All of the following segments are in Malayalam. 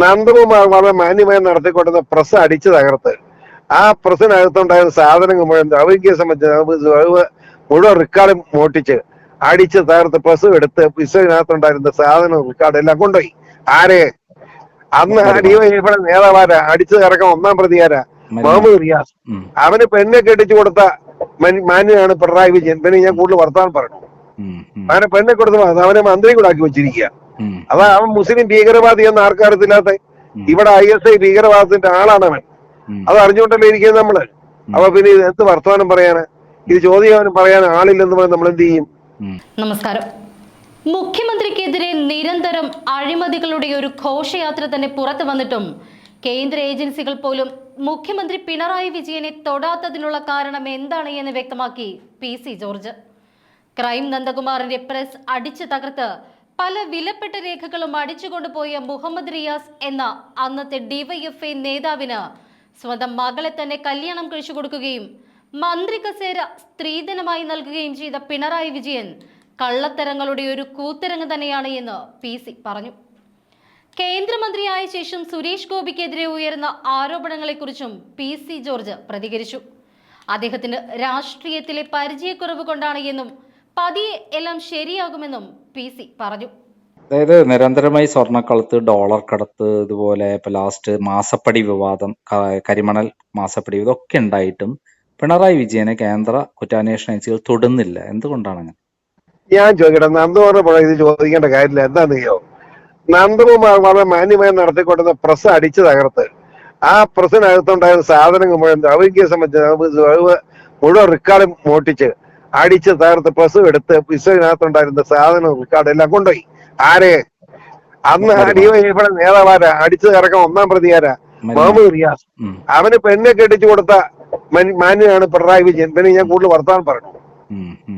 നന്ദകുമാർ വളരെ മാന്യമായി നടത്തിക്കൊണ്ടിരുന്ന പ്രസ് അടിച്ചു തകർത്ത് ആ പ്രസിനകത്തുണ്ടായിരുന്ന സാധനങ്ങൾ മുഴുവൻ ദ്രവിക്കുക സംബന്ധിച്ച് മുഴുവൻ റിക്കാർഡ് മോട്ടിച്ച് അടിച്ച് തകർത്ത് പ്രസ് എടുത്ത് പിസകത്തിനകത്തുണ്ടായിരുന്ന സാധനം റിക്കാർഡ് എല്ലാം കൊണ്ടുപോയി. ആരെ? അന്ന് ഡിവൈഎഫിയുടെ നേതാവാരാ? അടിച്ചു തകർക്കാൻ ഒന്നാം പ്രതിയാരാ? മുഹമ്മദ് റിയാസ്. അവന് പെണ്ണെ കെട്ടിച്ചു കൊടുത്ത മാന്യാണ് മാന്യനാണ് പിണറായി വിജയൻ. പിന്നെ ഞാൻ കൂടുതൽ വർത്താനം പറഞ്ഞു അവനെ പെണ്ണെ കൊടുത്ത അവനെ മന്ത്രി കൂടാക്കി ആക്കി വെച്ചിരിക്കുക അതാ അവൻ മുസ്ലിം ഭീകരവാദി എന്ന് ആർക്കറിയത്തില്ലാത്ത അറിയത്തില്ലാത്ത ഇവിടെ ഐ എസ് ഐ ഭീകരവാദത്തിന്റെ ആളാണ് അവൻ. അത് അറിഞ്ഞുകൊണ്ടല്ലേ ഇരിക്കുന്നത് നമ്മൾ? അപ്പൊ പിന്നെ ഇത് എന്ത് വർത്തമാനം പറയാന്? ഇത് ചോദ്യം പറയാൻ ആളില്ലെന്ന് പറഞ്ഞ് നമ്മൾ എന്ത് ചെയ്യും. നമസ്കാരം. മുഖ്യമന്ത്രിക്കെതിരെ നിരന്തരം അഴിമതികളുടെ ഒരു ഘോഷയാത്ര തന്നെ പുറത്തു വന്നിട്ടും കേന്ദ്ര ഏജൻസികൾ പോലും മുഖ്യമന്ത്രി പിണറായി വിജയനെ തൊടാത്തതിനുള്ള കാരണം എന്താണ് എന്ന് വ്യക്തമാക്കി പി സി ജോർജ്. ക്രൈം നന്ദകുമാറിന്റെ പ്രസ് അടിച്ചു തകർത്ത് പല വിലപ്പെട്ട രേഖകളും അടിച്ചുകൊണ്ടുപോയ മുഹമ്മദ് റിയാസ് എന്ന അന്നത്തെ ഡിവൈഎഫ്ഐ നേതാവിന് സ്വന്തം മകളെ തന്നെ കല്യാണം കഴിച്ചു കൊടുക്കുകയും മന്ത്രി കസേര സ്ത്രീധനമായി നൽകുകയും ചെയ്ത പിണറായി വിജയൻ കള്ളത്തരങ്ങളുടെ ഒരു കൂത്തരങ്ങ് തന്നെയാണ് എന്ന് പി സി പറഞ്ഞു. കേന്ദ്രമന്ത്രിയായ ശേഷം സുരേഷ് ഗോപിക്കെതിരെ ഉയർന്ന ആരോപണങ്ങളെക്കുറിച്ചും പി സി ജോർജ് പ്രതികരിച്ചു. അദ്ദേഹത്തിന് രാഷ്ട്രീയത്തിലെ പരിചയക്കുറവ് കൊണ്ടാണ് എന്നും പതിയെ എല്ലാം ശരിയാകുമെന്നും പി സി പറഞ്ഞു. അതായത് നിരന്തരമായി സ്വർണക്കടത്ത് ഡോളർ കടത്ത് ഇതുപോലെ ഇപ്പൊ ലാസ്റ്റ് മാസപ്പടി വിവാദം കരിമണൽ മാസപ്പടി ഇതൊക്കെ ഉണ്ടായിട്ടും പിണറായി വിജയനെ കേന്ദ്ര കുറ്റാന്വേഷണ ഏജൻസികൾ തൊടുന്നില്ല. എന്തുകൊണ്ടാണ് അങ്ങനെ? ഞാൻ ചോദിക്കട്ടെ നന്ദകുമാറിനെ ഇത് ചോദിക്കേണ്ട കാര്യമില്ല. എന്താന്ന് ചെയ്യോ നന്ദകുമാർ വളരെ മാന്യമായി നടത്തിക്കൊണ്ടിരുന്ന പ്രസ് അടിച്ചു തകർത്ത്. ആ പ്രസിനകത്തുണ്ടായിരുന്ന സാധനങ്ങൾ മുഴുവൻ ദ്രവിക്കുക സംബന്ധിച്ച് മുഴുവൻ റിക്കാർഡും മോട്ടിച്ച് അടിച്ച് തകർത്ത് പ്രസ് എടുത്ത് പിസവിനകത്തുണ്ടായിരുന്ന സാധനം റിക്കാർഡ് എല്ലാം കൊണ്ടുപോയി. ആരെ? അന്ന് ആ ഡിവൈഎഫിയുടെ നേതാവാരാ? അടിച്ചു കറക്കാൻ ഒന്നാം പ്രതിയാരാ? മുഹമ്മദ് റിയാസ്. അവന് പെണ്ണെ കെട്ടിച്ചു കൊടുത്ത മാന്യനാണ് പിണറായി വിജയൻ. പിന്നെ ഞാൻ കൂടുതൽ വർത്താനം പറഞ്ഞു.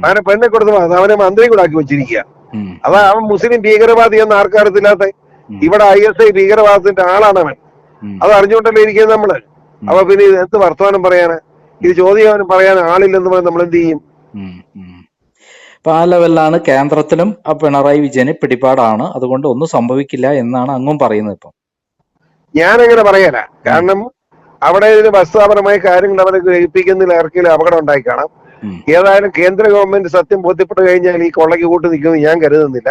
അവനെ പെണ്ണെ കൊടുത്ത അവനെ മന്ത്രി കൂടെ ആക്കി വെച്ചിരിക്കുക. അതാ അവൻ മുസ്ലിം ഭീകരവാദി എന്ന് ആർക്കറിയത്തില്ലാത്ത ഇവിടെ ഐ എസ് ഐ ഭീകരവാദത്തിന്റെ ആളാണ് അവൻ. അത് അറിഞ്ഞുകൊണ്ടല്ലേ ഇരിക്കുന്നത് നമ്മൾ? അപ്പൊ പിന്നെ ഇത് എന്ത് വർത്തമാനം പറയാന് ഇത് ചോദ്യം അവന് പറയാൻ ആളില്ലെന്ന് പറഞ്ഞാൽ നമ്മൾ എന്ത് ചെയ്യും. അപ്പൊ ആ ലെവലിലാണ് കേന്ദ്രത്തിലും ആ പിണറായി വിജയന് പിടിപാടാണ്. അതുകൊണ്ട് ഒന്നും സംഭവിക്കില്ല എന്നാണ് അങ്ങും പറയുന്നത് ഇപ്പം. ഞാനങ്ങനെ പറയല. കാരണം അവിടെ ഇതിന് വസ്തുതാപരമായ കാര്യങ്ങൾ അവരെ ഗ്രഹിപ്പിക്കുന്നതിൽ ഇറക്കിയിൽ അപകടം ഉണ്ടായി കാണാം. ഏതായാലും കേന്ദ്ര ഗവൺമെന്റ് സത്യം ബോധ്യപ്പെട്ട് കഴിഞ്ഞാൽ ഈ കൊള്ളയ്ക്ക് കൂട്ട് നിൽക്കുമെന്ന് ഞാൻ കരുതുന്നില്ല.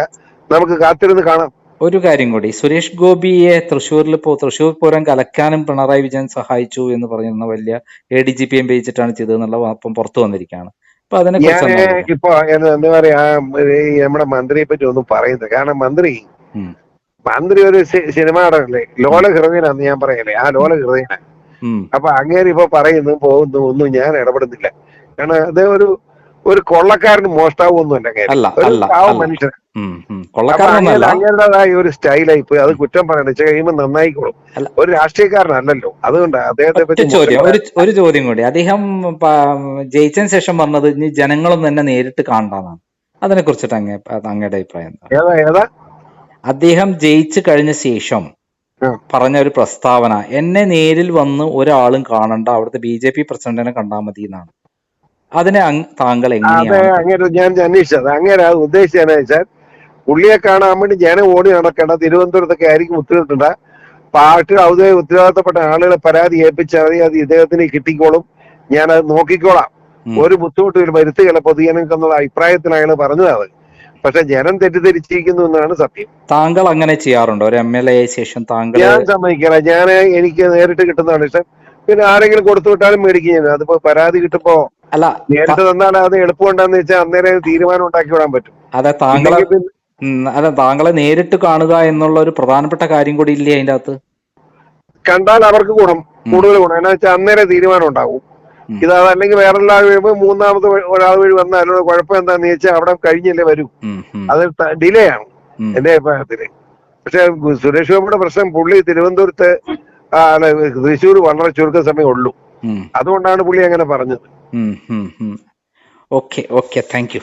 നമുക്ക് കാത്തിരുന്ന് കാണാം. ഒരു കാര്യം കൂടി. സുരേഷ് ഗോപിയെ തൃശ്ശൂരിൽ പോ തൃശ്ശൂർ പൂരം കലക്കാനും പിണറായി വിജയൻ സഹായിച്ചു എന്ന് പറയുന്ന വലിയ A D G P M പേജിട്ടാണ് ചെയ്തതെന്നുള്ള അപ്പം പുറത്തു വന്നിരിക്കുകയാണ്. അപ്പൊ അതിനെ ഞാൻ കുറിച്ച് ഇപ്പൊ എന്താ പറയാ നമ്മുടെ മന്ത്രിയെ പറ്റി ഒന്നും പറയുന്നത് കാരണം മന്ത്രി. മന്ത്രി ഒരു സിനിമ നടനല്ലേ? ലോല ഹൃദയനാന്ന് ഞാൻ പറയല്ലേ? ആ ലോല ഹൃദയന. അപ്പൊ അങ്ങേര് ഇപ്പൊ പറയുന്നു പോകുന്നു ഒന്നും ഞാൻ ഇടപെടുന്നില്ല. കാരണം അത് ഒരു ഒരു കൊള്ളക്കാരന് മോഷ്ടാവൊന്നുമല്ല ഒരു അല്ല, മനുഷ്യൻ അങ്ങേരുടേതായ ഒരു സ്റ്റൈലായി പോയി. അത് കുറ്റം പറയണ്ട. കഴിയുമ്പോൾ നന്നായിക്കോളും. ഒരു രാഷ്ട്രീയക്കാരനല്ലല്ലോ. അതുകൊണ്ട് അദ്ദേഹത്തെ പറ്റി ഒരു ചോദ്യം കൂടി. അദ്ദേഹം ജയിച്ചതിന് ശേഷം പറഞ്ഞത് ഇനി ജനങ്ങളും തന്നെ നേരിട്ട് കാണണ്ടെന്നാണ്. അതിനെ കുറിച്ചിട്ട് അങ്ങേ അങ്ങയുടെ അഭിപ്രായം ഏതാ ഏതാ? അദ്ദേഹം ജയിച്ചു കഴിഞ്ഞ ശേഷം പറഞ്ഞ ഒരു പ്രസ്താവന എന്നെ നേരിൽ വന്ന് ഒരാളും കാണണ്ട. അവിടുത്തെ ബി ജെ പി പ്രസിഡന്റിനെ കണ്ടാൽ മതി എന്നാണ് അതിനെ താങ്കൾ എങ്ങനെയാണ്? ഞാൻ അന്വേഷിച്ചത്. അങ്ങനെ ഉദ്ദേശിച്ചതെന്ന് വെച്ചാൽ പുള്ളിയെ കാണാൻ വേണ്ടി ജനം ഓടി നടക്കേണ്ട തിരുവനന്തപുരത്തൊക്കെ ആയിരിക്കും ഉത്തരവിട്ടുണ്ട് പാർട്ടി ഔദ്യോഗിക ഉത്തരവാദിത്തപ്പെട്ട ആളുകളെ പരാതി ഏൽപ്പിച്ചാൽ മതി അത് ഇദ്ദേഹത്തിന് കിട്ടിക്കോളും. ഞാൻ അത് നോക്കിക്കോളാം. ഒരു ബുദ്ധിമുട്ടും വരുത്തുകയില്ല പൊതുജനങ്ങൾക്ക് എന്നുള്ള അഭിപ്രായത്തിൽ അയാൾ പറഞ്ഞത് പക്ഷെ ജനം തെറ്റിദ്ധരിച്ചിരിക്കുന്നു എന്നാണ് സത്യം. താങ്കൾ അങ്ങനെ ചെയ്യാറുണ്ടോ? ഒരു എം എൽ എ ശേഷം താങ്കൾ ഞാൻ സമ്മതിക്കില്ല. ഞാൻ എനിക്ക് നേരിട്ട് കിട്ടുന്നതാണ് ഇഷ്ടം പിന്നെ ആരെങ്കിലും കൊടുത്തു വിട്ടാലും മേടിക്കും ഞാൻ. അതിപ്പോ പരാതി കിട്ടുമ്പോ അല്ല നേരിട്ട് തന്നാൽ അത് എളുപ്പമുണ്ടെന്ന് വെച്ചാൽ അന്നേരം തീരുമാനം ഉണ്ടാക്കി വിടാൻ പറ്റും. അതെ താങ്കളെ അതെ താങ്കളെ നേരിട്ട് കാണുക എന്നുള്ള ഒരു പ്രധാനപ്പെട്ട കാര്യം കൂടി ഇല്ലേ അതിന്റെ അകത്ത്? കണ്ടാൽ അവർക്ക് ഗുണം കൂടുതൽ ഗുണം. എന്നാ വെച്ചാൽ അന്നേരം തീരുമാനം ഉണ്ടാവും. ഉം. ഇത് അതല്ലെങ്കിൽ വേറെ കഴിയുമ്പോൾ മൂന്നാമത് ഒരാൾ വഴി വന്നാൽ കുഴപ്പം എന്താന്ന് വെച്ചാൽ അവിടെ കഴിഞ്ഞല്ലേ വരൂ. അത് ഡിലേ ആണ്. എന്റെ അഭിപ്രായത്തിൽ. പക്ഷെ സുരേഷ് ഗോപിയുടെ പ്രശ്നം പുള്ളി തിരുവനന്തപുരത്ത് അല്ല, തൃശ്ശൂർ വളരെ ചുരുക്ക സമയം ഉള്ളൂ. അതുകൊണ്ടാണ് പുള്ളി അങ്ങനെ പറഞ്ഞത്. Okay okay. Thank you.